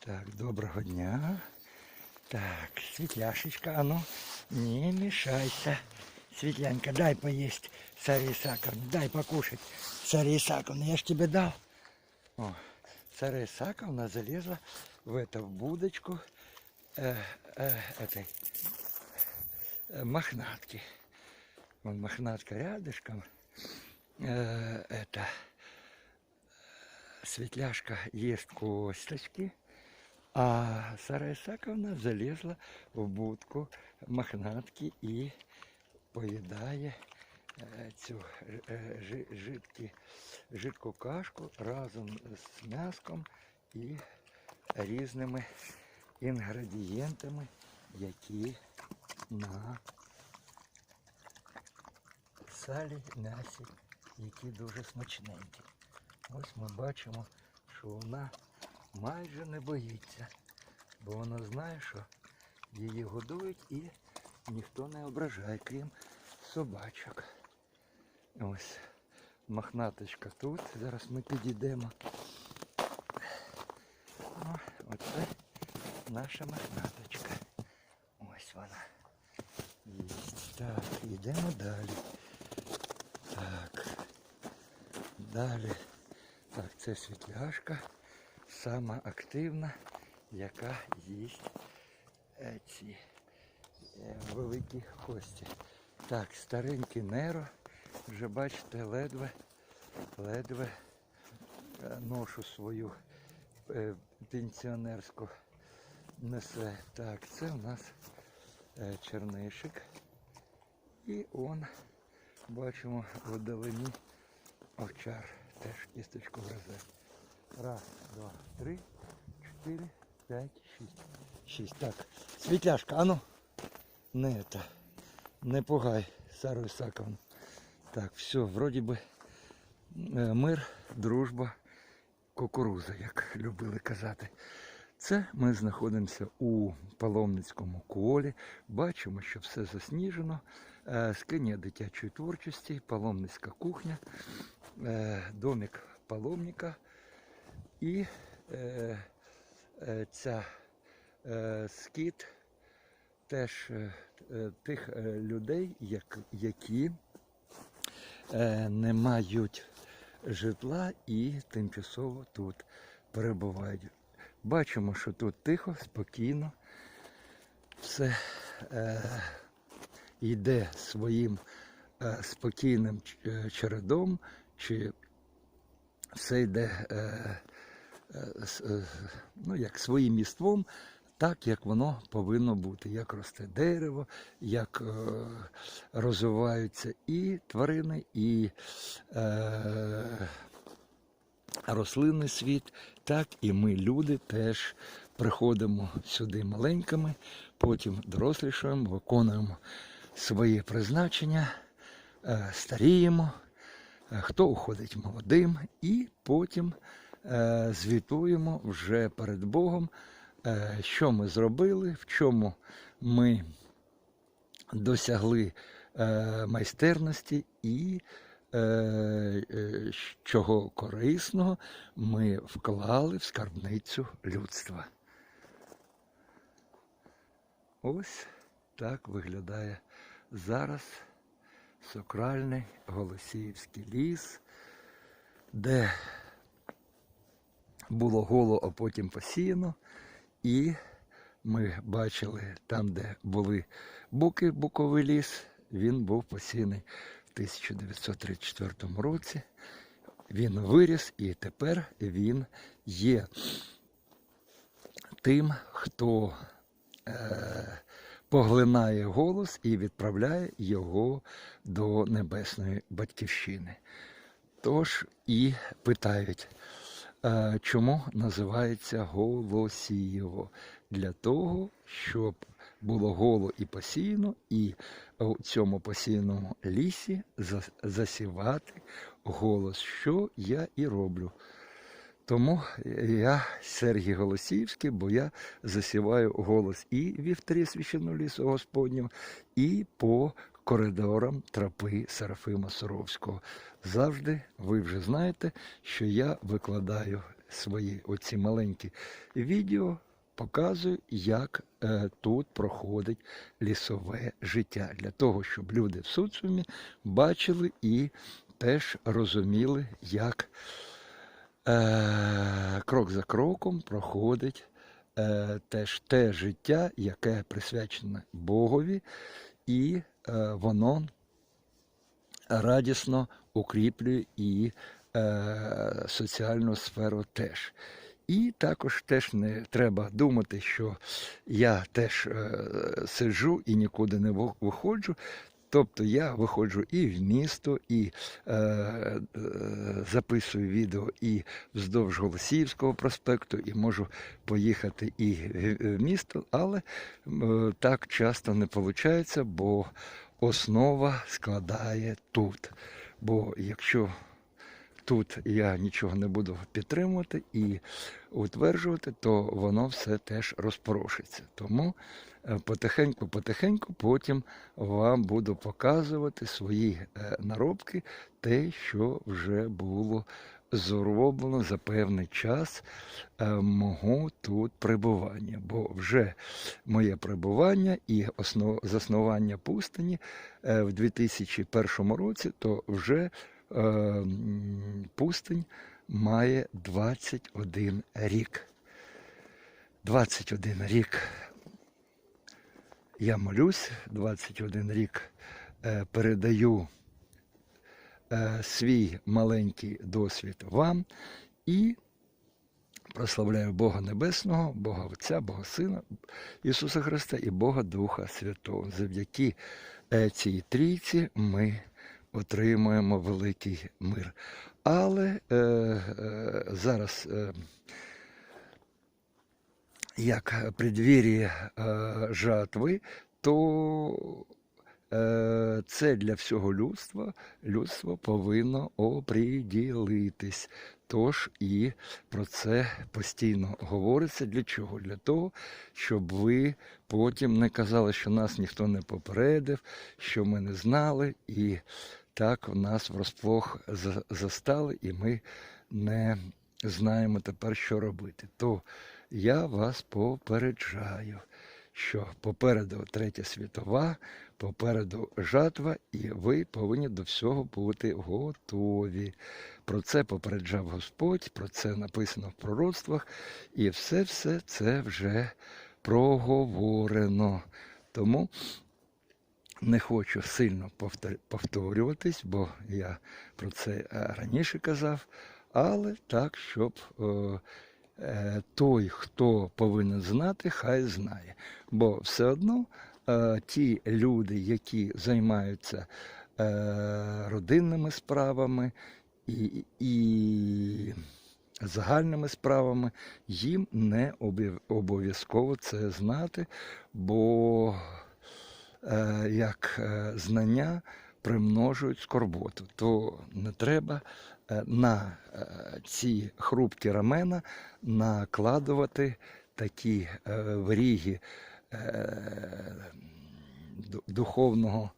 Так, доброго дня. Так, Светляшечка, а ну, не мешайся. Светлянка, дай поесть Царя Исаковне, дай покушать. Царя Исаковна, я ж тебе дал. О, Царя Исаковна залезла в это, в будочку э, э, этой э, мохнатки. Вон мохнатка рядышком. Э, это Светляшка ест косточки, а Сара Исаковна залезла в будку мохнатки і поїдає е, цю е, жидкі, жидку кашку разом з м'яском і різними інгредієнтами, які на салі, м'ясі, які дуже смачненькі. Ось ми бачимо, що вона майже не боїться, бо вона знає, що її годують і ніхто не ображає, крім собачок. Ось мохнаточка тут. Зараз ми підійдемо. О, оце наша мохнаточка. Ось вона. Так, йдемо далі. Так. Далі. Так, це світляшка, сама активна, яка їсть е, ці е, великі кості. Так, старенький Неро, вже бачите, ледве, ледве е, ношу свою пенсіонерську несе. Так, це у нас чернишик. І он, бачимо, вдалині овчар теж кісточку гризе. Раз, два, три, чотири, п'ять, шість. Шість. Так. Світляшка, ану. Не это. Не пугай Сару Ісаковну. Так, все, вроді би е, мир, дружба, кукуруза, як любили казати. Це ми знаходимося у паломницькому колі. Бачимо, що все засніжено. Е, Скиня дитячої творчості, паломницька кухня, е, домик паломника і е, е, ця е, скіт теж е, тих е, людей, як, які е, не мають житла і тимчасово тут перебувають. Бачимо, що тут тихо, спокійно, все е, йде своїм е, спокійним е, чередом, чи все йде е, ну, як своїм міством, так, як воно повинно бути, як росте дерево, як е, розвиваються і тварини, і е, рослинний світ, так і ми, люди, теж приходимо сюди маленькими, потім дорослішаємо, виконуємо своє призначення, е, старіємо, е, хто уходить молодим, і потім е, звітуємо вже перед Богом, е, що ми зробили, в чому ми досягли е, майстерності і е, е, чого корисного ми вклали в скарбницю людства. Ось так виглядає зараз сакральний Голосіївський ліс, де було голо, а потім посіяно. І ми бачили там, де були буки, буковий ліс, він був посіяний в 1934 році. Він виріс і тепер він є тим, хто е, поглинає голос і відправляє його до небесної батьківщини. Тож і питають, чому називається Голосієво? Для того, щоб було голо і посіяно, і у цьому посіяному лісі засівати голос, що я і роблю. Тому я Сергій Голосіївський, бо я засіваю голос і в вівтарі священного лісу Господнього, і по коридорам тропи Серафима Суровського. Завжди ви вже знаєте, що я викладаю свої оці маленькі відео показую, як е, тут проходить лісове життя. Для того, щоб люди в соціумі бачили і теж розуміли, як е, крок за кроком проходить е, теж те життя, яке присвячене Богові, і воно радісно укріплює і е, соціальну сферу теж. І також теж не треба думати, що я теж е, сиджу і нікуди не виходжу. Тобто я виходжу і в місто, і е, е, записую відео і вздовж Голосіївського проспекту, і можу поїхати і в в місто, але е, так часто не виходить, бо основа складає тут. Бо якщо тут я нічого не буду підтримувати і утверджувати, то воно все теж розпорошиться. Тому потихеньку-потихеньку потім вам буду показувати свої е, наробки, те, що вже було зроблено за певний час е, мого тут перебування. Бо вже моє перебування і основ... заснування пустині е, в 2001 році, то вже е, пустинь має 21 рік. 21 рік я молюсь, 21 рік е, передаю е, свій маленький досвід вам і прославляю Бога Небесного, Бога Отця, Бога Сина, Ісуса Христа і Бога Духа Святого. Завдяки е, цій трійці ми отримуємо великий мир. Але е, е, зараз, е, як предвір'я е, жатви, то це для всього людства. Людство повинно оприділитись. Тож і про це постійно говориться. Для чого? Для того, щоб ви потім не казали, що нас ніхто не попередив, що ми не знали, і так нас врозплох за- застали, і ми не знаємо тепер, що робити. То я вас попереджаю, що попереду третя світова, попереду жатва, і ви повинні до всього бути готові. Про це попереджав Господь, про це написано в пророцтвах, і все-все це вже проговорено. Тому не хочу сильно повторюватись, бо я про це е, раніше казав, але так, щоб е, той, хто повинен знати, хай знає. Бо все одно ті люди, які займаються е, родинними справами і, і загальними справами, їм не обов'язково це знати, бо е, як е, знання примножують скорботу, то не треба е, на е, ці хрупкі рамена накладувати такі е, вріги е, духовного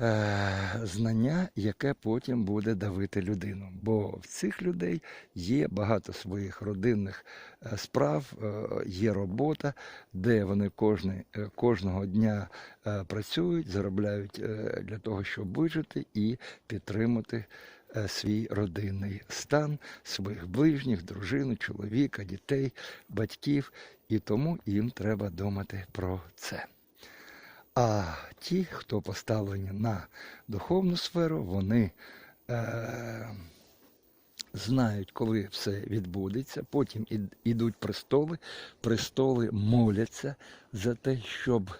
е, знання, яке потім буде давити людину. Бо в цих людей є багато своїх родинних е, справ, е, є робота, де вони кожний, е, кожного дня е, працюють, заробляють е, для того, щоб вижити і підтримати е, свій родинний стан своїх ближніх, дружину, чоловіка, дітей, батьків. І тому їм треба думати про це. А ті, хто поставлені на духовну сферу, вони е, знають, коли все відбудеться. Потім ідуть престоли, престоли моляться за те, щоб е,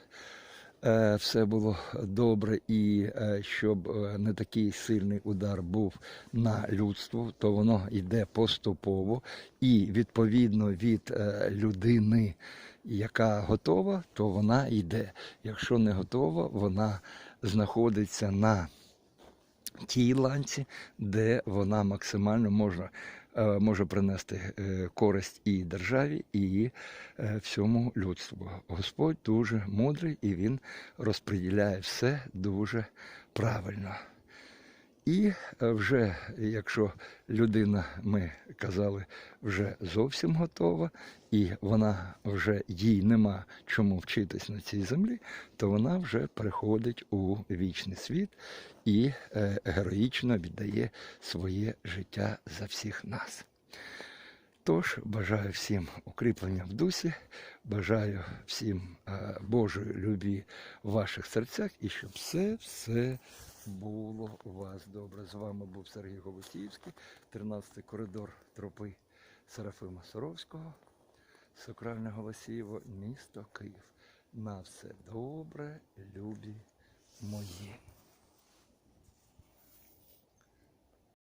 все було добре і е, щоб е, не такий сильний удар був на людство, то воно йде поступово і відповідно від е, людини, яка готова, то вона йде. Якщо не готова, вона знаходиться на тій ланці, де вона максимально може, е, може принести е, користь і державі, і е, всьому людству. Господь дуже мудрий і він розподіляє все дуже правильно. І е, вже, якщо людина, ми казали, вже зовсім готова, і вона вже їй нема чому вчитись на цій землі, то вона вже приходить у вічний світ і е, героїчно віддає своє життя за всіх нас. Тож бажаю всім укріплення в дусі, бажаю всім е, Божої любві в ваших серцях і щоб все, все було у вас добре. З вами був Сергій Голосіївський, 13 коридор тропи Серафима Соровського, Сакральне Голосіїво, місто Київ. На все добре, любі мої.